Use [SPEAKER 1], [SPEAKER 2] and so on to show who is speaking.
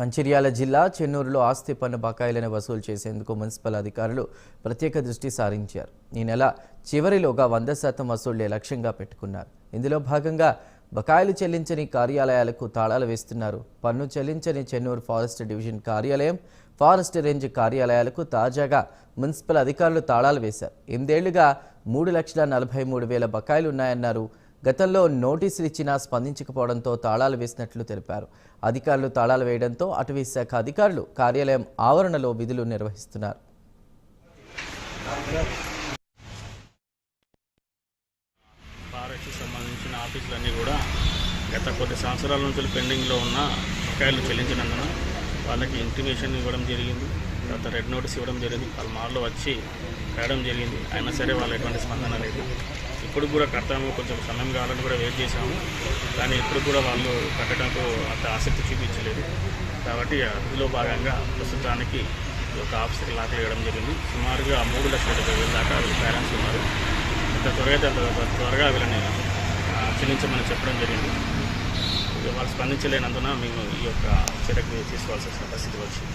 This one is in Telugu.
[SPEAKER 1] మంచిర్యాల జిల్లా చెన్నూరులో ఆస్తి పన్ను బకాయిలను వసూలు చేసేందుకు మున్సిపల్ అధికారులు ప్రత్యేక దృష్టి సారించారు. ఈ నెల చివరిలోగా వంద శాతం వసూళ్ళే లక్ష్యంగా పెట్టుకున్నారు. ఇందులో భాగంగా బకాయిలు చెల్లించని కార్యాలయాలకు తాళాలు వేస్తున్నారు. పన్ను చెల్లించని చెన్నూరు ఫారెస్ట్ డివిజన్ కార్యాలయం ఫారెస్ట్ రేంజ్ కార్యాలయాలకు తాజాగా మున్సిపల్ అధికారులు తాళాలు వేశారు. ఎనిమిదేళ్ళుగా మూడు లక్షల నలభై మూడు వేల బకాయిలు ఉన్నాయన్నారు గతంలో నోటీసులు ఇచ్చినా స్పందించకపోవడంతో తాళాలు వేసినట్లు తెలిపారు. అధికారులు తాళాలు వేయడంతో అటవీ శాఖ అధికారులు కార్యాలయం ఆవరణలో విధులు నిర్వహిస్తున్నారు.
[SPEAKER 2] ఫారెస్ట్కి సంబంధించిన ఆఫీసులన్నీ కూడా గత కొన్ని సంవత్సరాల నుంచి పెండింగ్లో ఉన్న బకాయిలు చెల్లించినందున వాళ్ళకి ఇంటిమేషన్ ఇవ్వడం జరిగింది. తర్వాత రెడ్ నోటీస్ ఇవ్వడం జరిగింది. వాళ్ళ మాల్లో వచ్చి రావడం జరిగింది. అయినా సరే వాళ్ళ ఎటువంటి స్పందన లేదు. ఇప్పుడు కూడా కడతాము కొంచెం సమయం కావాలని కూడా వెయిట్ చేశాము. కానీ ఇప్పుడు కూడా వాళ్ళు కట్టడంకు అంత ఆసక్తి చూపించలేదు. కాబట్టి అందులో భాగంగా ప్రస్తుతానికి ఈ యొక్క ఆఫీస్కి లాక్ వేయడం జరిగింది. సుమారుగా మూడు లక్షల డెబ్బై వేల దాకా బ్యాలెన్స్ ఉన్నారు. ఎంత త్వరగా అయితే త్వరగా వీళ్ళని ఆ, చెల్లించమని చెప్పడం జరిగింది. వాళ్ళు స్పందించలేనందున మేము ఈ యొక్క చర్యకు తీసుకోవాల్సిన పరిస్థితి వచ్చింది.